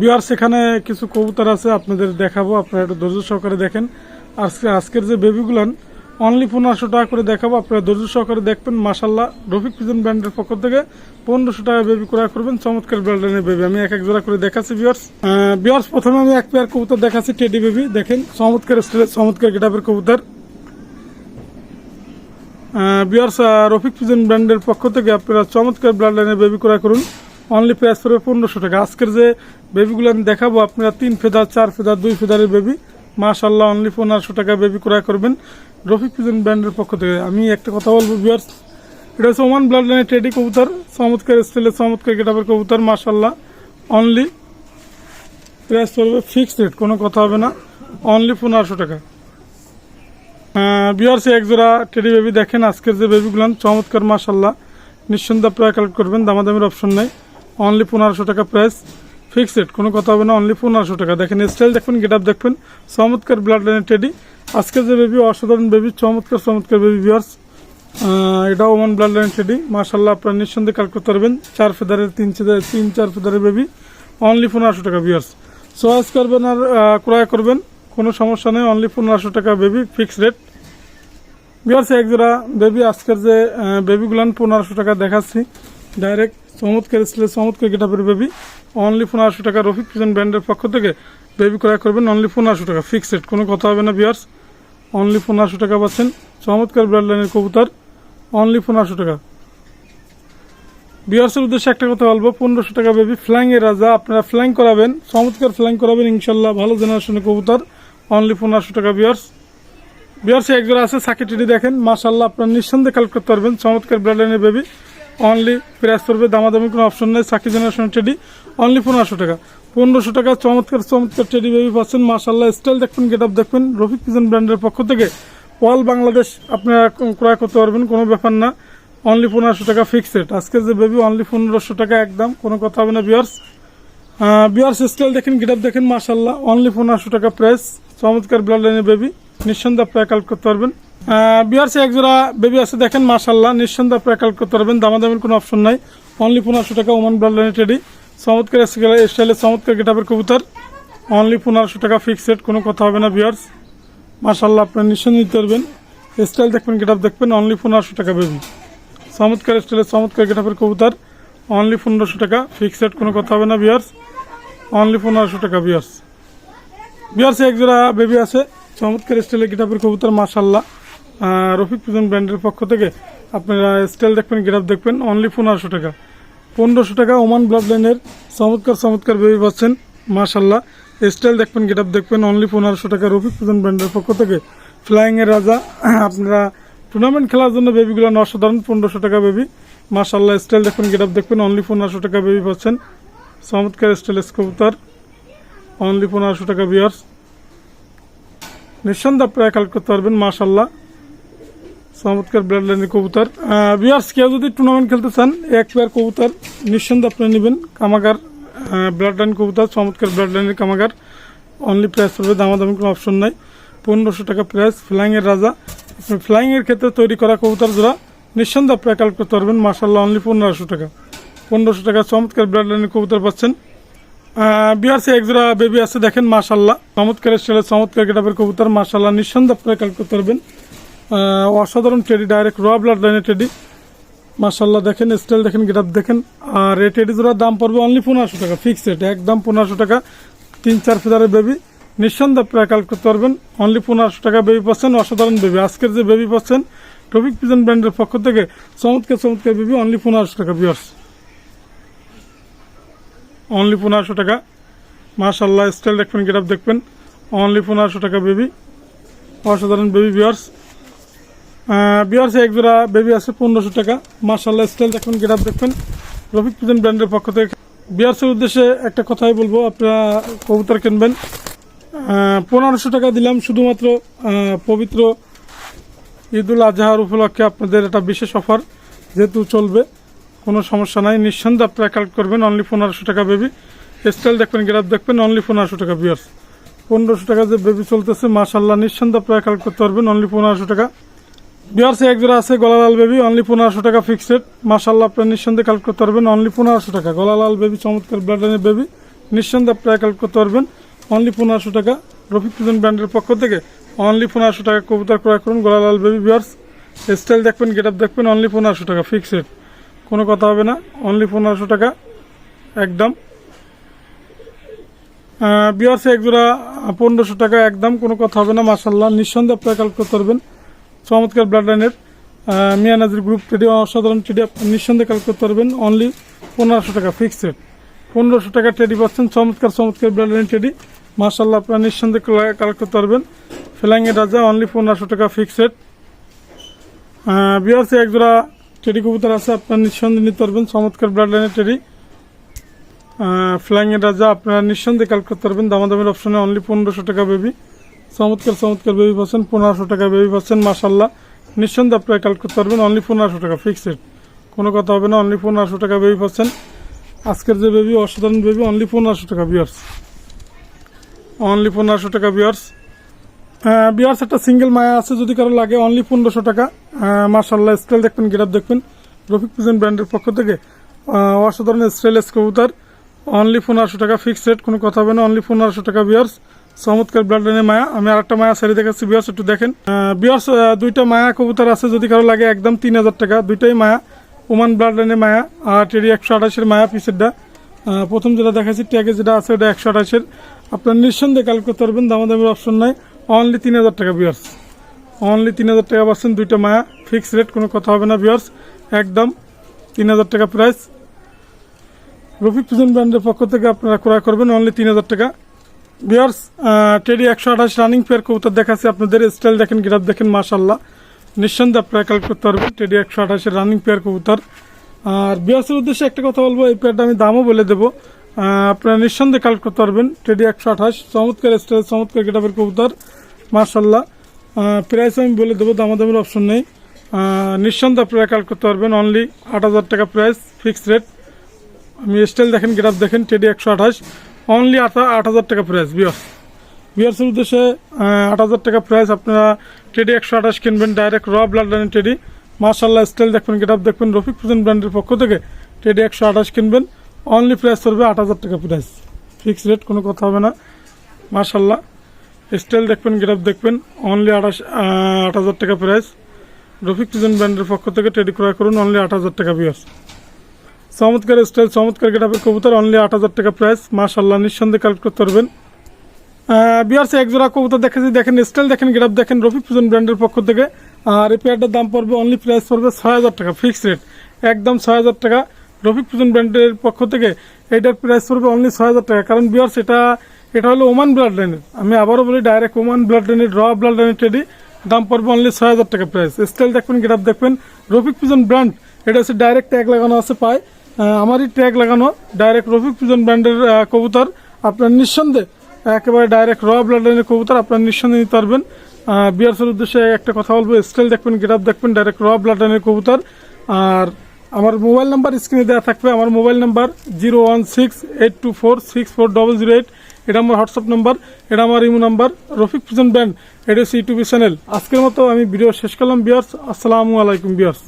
বিহার সেখানে কিছু কবুতর আছে, আপনাদের দেখাবো, আপনারা একটু ধৈর্য সহকারে দেখেন। আজকে আজকের যে বেবিগুলান অনলি পনেরোশো টাকা করে দেখাবো, আপনারা ধৈর্য সহকারে দেখবেন মাসাল্লাহ রফিক পিজন ব্র্যান্ডের পক্ষ থেকে পনেরোশো টাকা বেবি ক্রয় করবেন, চমৎকার ব্র্যান্ডের বেবি আমি এক এক জোড়া করে দেখাচ্ছি বিয়ার্স বিয়ার্স প্রথমে আমি এক পেয়ার কবুতর দেখাচ্ছি টেডি বেবি দেখেন, চমৎকার স্টাইলের চমৎকার গেটাপের কবুতর। বিয়ার্স রফিক পিজন ব্র্যান্ডের পক্ষ থেকে আপনারা চমৎকার লাইনের বেবি ক্রয় করুন। অনলি প্রাইস পড়বে পনেরোশো টাকা। আজকের যে বেবিগুলো আমি দেখাবো, আপনারা তিন ফেদার, চার ফেদার, দুই ফেদারের বেবি মাশাল্লাহ অনলি পনেরোশো টাকা বেবি ক্রয় করবেন। রফিক পিজন ব্র্যান্ডের পক্ষ থেকে। আমি একটা কথা বলব বিয়ার্স এটা হচ্ছে ওমান ব্লাড লাইনের টেডি কবুতর, চমৎকার স্টাইলের চমৎকার গেটাপের কবুতর মাশাল্লাহ অনলি প্রাইস পড়বে ফিক্সড রেট কোনো কথা হবে না। অনলি পনেরোশো টাকা। বিয়ার্সে এক জোড়া টেডি বেবি দেখেন। আজকের যে বেবিগুলান চমৎকার মাসাল্লাহ নিঃসন্দেহ প্রায় কালেক্ট করবেন, দামাদামির অপশন নাই। অনলি পনেরোশো টাকা প্রাইস ফিক্সড কোনো কথা হবে না অনলি পনেরোশো টাকা। দেখেন স্টাইল দেখবেন গেট আপ দেখবেন চমৎকার ব্লাড লাইনের টেডি আজকের যে বেবি অসাধারণ বেবি চমৎকার চমৎকার বেবি বিয়ার্স এটা ওমান ব্লাড লাইনের টেডি মাসাল্লাহ আপনারা নিঃসন্দেহে কালেক্ট করতে পারবেন। চার ফেদারের, তিন তিন, চার ফেদারের বেবি অনলি পনেরোশো টাকা বিয়ার্স চয়েস করবেন আর ক্রয় করবেন। কোনো সমস্যা নেই অনলি পনেরোশো টাকা বেবি ফিক্স রেট বিয়ার্স এক জোড়া বেবি আজকের যে বেবিগুলান পনেরোশো টাকা দেখাচ্ছি। ডাইরেক্ট চমৎকার স্টিলের, চমৎকার গেটাপের বেবি অনলি পনেরোশো টাকা রফিক পিজন ব্র্যান্ডের পক্ষ থেকে বেবি ক্রয় করবেন। অনলি পনেরোশো টাকা ফিক্সড কোনো কথা হবে না বিয়ার্স অনলি পনেরোশো টাকা পাচ্ছেন চমৎকার ব্র্যান্ড লাইনের কবুতর। অনলি পনেরোশো টাকা। বিয়ার্সের উদ্দেশ্যে একটা কথা বলব পনেরোশো টাকা বেবি ফ্ল্যাং এর রাজা, আপনারা ফ্ল্যাং করাবেন, চমৎকার ফ্ল্যাং করাবেন, ইনশাল্লাহ ভালো জেনারেশনের কবুতর। অনলি পনেরোশো টাকা বিয়ার্স বিয়ার্সে এক জোড়া আছে সাকিটিডি দেখেন মাশাল্লাহ আপনার নিঃসন্দেহে কালেক্ট করতে পারবেন, চমৎকার ব্র্যান্ডের বেবি অনলি প্রাইস পড়বে দামাদামি কোনো অপশন নেই সাকি জেনারেশন টেডি অনলি পনেরোশো টাকা। পনেরোশো টাকা চমৎকার চমৎকার টেডি বেবি পাচ্ছেন মাশাল্লাহ স্টাইল দেখবেন গেট আপ দেখবেন, রফিক পিজন ব্র্যান্ডের পক্ষ থেকে। অল বাংলাদেশ আপনারা ক্রয় করতে পারবেন, কোনো ব্যাপার না। অনলি পনেরোশো টাকা ফিক্সড আজকে যে বেবি অনলি পনেরোশো টাকা একদম, কোনো কথা হবে না বিয়ার্স বিয়ার্স স্টাইল দেখেন গেট আপ দেখেন মাশাল্লাহ অনলি পনেরোশো টাকা প্রাইস চমৎকার ব্লাড লাইনের বেবি নিঃসন্দেহে আপনারা কালেক্ট করতে পারবেন। বিয়ার্সে এক জোড়া বেবি আছে দেখেন মাশাল্লাহ নিঃসন্দেহে আপনারা করতে পারবেন, দামাদামের কোনো অপশন নাই। অনলি পনেরোশো টাকা ওমান ব্লাড লাইনের টেডি চমৎকার স্টাইলের চমৎকার গেটাপের কবুতর। অনলি পনেরোশো টাকা ফিক্সড কোনো কথা হবে না বিয়ার্স মাশাল্লাহ আপনারা নিঃসন্দেহে নিতে পারবেন। স্টাইল দেখবেন গেটাপ দেখবেন অনলি পনেরোশো টাকা বেবি চমৎকার স্টাইলের চমৎকার গেটাপের কবুতর। অনলি পনেরোশো টাকা ফিক্সড কোনো কথা হবে না বিয়ার্স অনলি পনেরোশো টাকা বিয়ার্স বিয়ার্সে এক জোড়া বেবি আছে, চমৎকার স্টাইলের গেটাপের কবুতর মাশাল্লাহ রফিক পিজন ব্র্যান্ডের পক্ষ থেকে আপনারা স্টাইল দেখবেন গেটাপ দেখবেন অনলি পনেরোশো টাকা। পনেরোশো টাকা ওমান ব্লাড লাইনের চমৎকার চমৎকার বেবি পাচ্ছেন মাশাল্লাহ স্টাইল দেখবেন গেটাপ দেখবেন অনলি পনেরোশো টাকা রফিক পিজন ব্র্যান্ডের পক্ষ থেকে। ফ্লাইংয়ের রাজা, আপনারা টুর্নামেন্ট খেলার জন্য বেবিগুলো অসাধারণ পনেরোশো টাকা বেবি মাশাল্লাহ স্টাইল দেখবেন গেটাপ দেখবেন অনলি পনেরোশো টাকা বেবি পাচ্ছেন। চমৎকার স্টাইল কবুতর অনলি পনেরোশো টাকা বিয়ার্স নিঃসন্দেহ আপনারা কালেক্ট করতে পারবেন মাশাল্লাহ চমৎকার ব্লাড লাইনের কবুতর। বিয়ার্স কেউ যদি টুর্নামেন্ট খেলতে চান, এক পেয়ার কবুতর নিঃসন্দেহে আপনারা নেবেন। কামাগার ব্লাড লাইন কবুতর, চমৎকার ব্লাড লাইনের কামাগার। অনলি প্রাইস হবে, দামাদামি কোনো অপশন নাই। পনেরোশো টাকা প্রাইস ফ্লাইংয়ের রাজা। আপনি ফ্লাইংয়ের ক্ষেত্রে তৈরি করা কবুতর জোড়া নিঃসন্দেহে আপনারা কালেক্ট করতে পারবেন মাশাল্লাহ অনলি পনেরোশো টাকা। পনেরোশো টাকা চমৎকার ব্লাড লাইনের কবুতর পাচ্ছেন। বিহারসে এক জোড়া বেবি আছে, দেখেন মাশাল্লাহ চমৎকার স্টাইলের চমৎকার গেটাপের কবুতর মাশাল্লাহ নিঃসন্দেহে আপনারা কালেক্ট করতে পারবেন। অসাধারণ টেডি ডাইরেক্ট র ব্লাড লাইনের টেডি মাশাল্লাহ দেখেন স্টাইল দেখেন গেটাপ দেখেন। আর এই টেডি জোড়ার দাম পড়বে অনলি পনেরোশো টাকা ফিক্সড রেট একদম পনেরোশো টাকা। তিন চার ফেদারের বেবি নিঃসন্দেহে কালেক্ট করতে পারবেন অনলি পনেরোশো টাকা বেবি পাচ্ছেন, অসাধারণ বেবি আজকের যে বেবি পাচ্ছেন টপিক পিজন ব্র্যান্ডের পক্ষ থেকে চমৎকার চমৎকার বেবি অনলি পনেরোশো টাকা বিয়ার্স অনলি পনেরোশো টাকা। মাশাল্লাহ স্টাইল দেখবেন গেট দেখবেন। অনলি পনেরোশো টাকা বেবি অসাধারণ বেবি বিয়ার্স বিয়ার্সে এক জোড়া বেবি আছে, পনেরোশো টাকা। মাশাল্লাহ স্টাইল দেখবেন গেট দেখবেন রফিক পিজন ব্র্যান্ডের পক্ষ থেকে। বিয়ার্সের উদ্দেশ্যে একটা কথাই বলব, আপনারা কবুতর কিনবেন। পনেরোশো টাকা দিলাম, শুধুমাত্র পবিত্র ঈদুল আজহার উপলক্ষে আপনাদের একটা বিশেষ অফার যেহেতু চলবে। কোনো সমস্যা নাই, নিঃসন্দেহে আপনারা কালেক্ট করবেন অনলি পনেরোশো টাকা বেবি স্টাইল দেখবেন গ্রাফ দেখবেন অনলি পনেরোশো টাকা বিয়ার্স। পনেরোশো টাকা যে বেবি চলতেছে মাশাল্লাহ নিঃসন্দেহে আপনারা কালেক্ট করতে পারবেন অনলি পনেরোশো টাকা। বিয়ার্সে এক জোড়া আছে গলালাল বেবি অনলি পনেরোশো টাকা ফিক্সড মাশাল্লাহ আপনারা নিঃসন্দেহে কালেক্ট করতে পারবেন। অনলি পনেরোশো টাকা। গলালাল বেবি চমৎকার ব্লাডের বেবি নিঃসন্দেহে আপনারা কালেক্ট করতে পারবেন। অনলি পনেরোশো টাকা। রফিক পিজন ব্র্যান্ডের পক্ষ থেকে অনলি পনেরোশো টাকা কবুতর ক্রয় করুন গোলালাল বেবি বিয়ার্স স্টাইল দেখবেন গেট আপ দেখবেন অনলি পনেরোশো টাকা ফিক্সড কোনো কথা হবে না। অনলি পনেরোশো টাকা। একদম। বিয়ার্সে একজোড়া পনেরোশো টাকা। একদম কোনো কথা হবে না। মাসাল্লাহ নিঃসন্দেহে আপনারা কালেক্ট করতে পারবেন। চমৎকার ব্লাড লাইনের মিয়া নাজির গ্রুপ টেডি অসাধারণ টেডি আপনি নিঃসন্দেহে কালেক্ট করতে পারবেন অনলি পনেরোশো টাকা ফিক্সড পনেরোশো টাকা টেডি পাচ্ছেন, চমৎকার চমৎকার ব্লাড লাইন টেডি মাসাল্লাহ আপনারা নিঃসন্দেহে কালেক্ট করতে পারবেন। ফেলাঙ্গের রাজা অনলি পনেরোশো টাকা ফিক্সড বিয়ার্সে একজোড়া টেডি কবুতর আছে, আপনারা নিঃসন্দেহে নিতে পারবেন, চমৎকার ব্লাড লাইনের টেডি ফ্লাইং রাজা, আপনারা নিঃসন্দেহে কালেক্ট করতে পারবেন, দামাদামের অপশনে অনলি পনেরোশো টাকা বেবি চমৎকার চমৎকার বেবি পাচ্ছেন, পনেরোশো টাকা বেবি পাচ্ছেন মাসাল্লাহ নিঃসন্দেহে আপনারা কালেক্ট করতে পারবেন অনলি পনেরোশো টাকা ফিক্সড কোনো কথা হবে না অনলি পনেরোশো টাকা বেবি পাচ্ছেন। আজকের যে বেবি অসাধারণ বেবি অনলি পনেরোশো টাকা বিয়ার্স অনলি পনেরোশো টাকা বিয়ার্স বিয়ার্স একটা সিঙ্গেল মায়া আছে, যদি কারও লাগে অনলি পনেরোশো টাকা। মার্শাল্লাহ স্টাইল দেখবেন গেট দেখবেন। রফিক প্রেজেন্ট ব্র্যান্ডের পক্ষ থেকে অসাধারণ স্টাইলেস কবুতর। অনলি পনেরোশো টাকা ফিক্সড রেট কোনো কথা হবে না অনলি পনেরোশো টাকা বিয়ার্স চমৎকার ব্লাড লাইনের মায়া। আমি আরেকটা মায়া সারি দেখাচ্ছি বিয়ার্স একটু দেখেন। বিয়ার্স দুইটা মায়া কবুতর আছে, যদি কারও লাগে একদম তিন হাজার টাকা। দুইটাই মায়া ওমান ব্লাড লাইনের মায়া আর টেরি একশো আঠাশের মায়া পিসেরটা প্রথম যেটা দেখাচ্ছি ট্যাগে যেটা আছে, ওটা একশো আঠাশের। আপনার নিঃসন্দেহে কাল করতে পারবেন, দামাদামের অপশন নাই। অনলি তিন হাজার টাকা বিয়ার্স অনলি তিন হাজার টাকা পাচ্ছেন, দুইটা মায়া। ফিক্স রেট কোনো কথা হবে না বিয়ার্স একদম তিন হাজার টাকা প্রাইস রফিক পিজন ব্র্যান্ডের পক্ষ থেকে আপনারা ক্রয় করবেন অনলি তিন হাজার টাকা। বিয়ার্স টেডি একশো আঠাশ রানিং পেয়ার কবুতর দেখাচ্ছে। আপনাদের স্টাইল দেখেন গ্রাফ দেখেন মাশাল্লাহ নিঃসন্দেহে আপনারা কালেক্ট করতে পারবেন টেডি একশো আঠাশের রানিং পেয়ার কবুতর। আর বিয়ার্সের উদ্দেশ্যে একটা কথা বলব, এই পেয়ারটা আমি দামও বলে দেবো। আপনারা নিঃসন্দেহে কালেক্ট করতে পারবেন টেডি একশো আঠাশ। চমৎকার স্টাইল চমৎকার গেটাপের কবুতর মাশাল্লাহ প্রাইস আমি বলে দেবো, দামাদামের অপশন নেই। নিঃসন্দেহে আপনারা কালেক্ট করতে পারবেন অনলি আট হাজার টাকা প্রাইস ফিক্সড রেট আমি স্টাইল দেখেন গ্রাফ দেখেন টেডি একশো আঠাশ। অনলি আট আট হাজার টাকা প্রাইস বিয়ার্স বিয়ার্সের উদ্দেশ্যে আট হাজার টাকা প্রাইস আপনারা টেডি একশো আঠাশ কিনবেন ডাইরেক্ট র ব্লাড লাইনের টেডি মার্শাল্লাহ স্টাইল দেখবেন গ্রাফ দেখবেন রফিক প্রেজেন্ট ব্র্যান্ডের পক্ষ থেকে টেডি একশো আঠাশ কিনবেন। অনলি প্রাইস করবে আট হাজার টাকা প্রাইস ফিক্স রেট কোনো কথা হবে না। মার্শাল্লাহ স্টাইল দেখবেন গ্রাফ দেখবেন। অনলি আঠাশ আট হাজার টাকা প্রাইস রফিক প্রেজেন্ট ব্র্যান্ডের পক্ষ থেকে টেডি ক্রয় করুন অনলি আট হাজার টাকা বিয়ার্স চমৎকার স্টাইল, চমৎকার গেটাপের কবুতর অনলি আট হাজার টাকা প্রাইস মাশাল্লাহ নিঃসন্দেহে কালেক্ট করতে পারবেন। বিয়ার্সে, এক জোড়া কবুতর দেখেছি, দেখেন স্টাইল দেখেন গেটাপ দেখেন রফিক পুজন ব্র্যান্ডের পক্ষ থেকে। আর এই পেয়ারটার দাম পড়বে অনলি প্রাইস পড়বে ছয় হাজার টাকা ফিক্সড রেট একদম ছয় হাজার টাকা, রফিক পুজন ব্র্যান্ডের পক্ষ থেকে। এইটার প্রাইস পড়বে অনলি ছয় হাজার টাকা। কারণ বিয়ার্স, এটা এটা হলো ওমান ব্লাড লাইনের আমি আবারও বলি ডাইরেক্ট ওমান ব্লাড লাইনের র ব্লাড লাইনের টেডি দাম পড়বে অনলি ছয় হাজার টাকা প্রাইস স্টাইল দেখবেন গেটাপ দেখবেন। রফিক পুজন ব্র্যান্ড এটা হচ্ছে ডাইরেক্ট ট্যাগ লাগানো আছে পায়। আমারই ট্যাগ লাগানো ডাইরেক্ট রফিক পুজন ব্র্যান্ডের কবুতর। আপনার নিঃসন্দেহে একেবারে ডাইরেক্ট র ব্লাড লাইনের কবুতর, আপনার নিঃসন্দেহে নিতে পারবেন। বিয়ার্সের উদ্দেশ্যে একটা কথা বলব স্টাইল দেখবেন গেটাপ দেখবেন ডাইরেক্ট র ব্লাড লাইনের কবুতর। আর আমার মোবাইল নাম্বার স্ক্রিনে দেওয়া থাকবে, আমার mobile number zero one six eight two four six four double zero eight এটা আমার হোয়াটসঅ্যাপ নাম্বার এটা আমার imo number Rafiq present band এটা ইউটিউব চ্যানেল আজকের মতো আমি ভিডিও শেষ করলাম বিয়ার্স আসসালামু আলাইকুম বিয়ার্স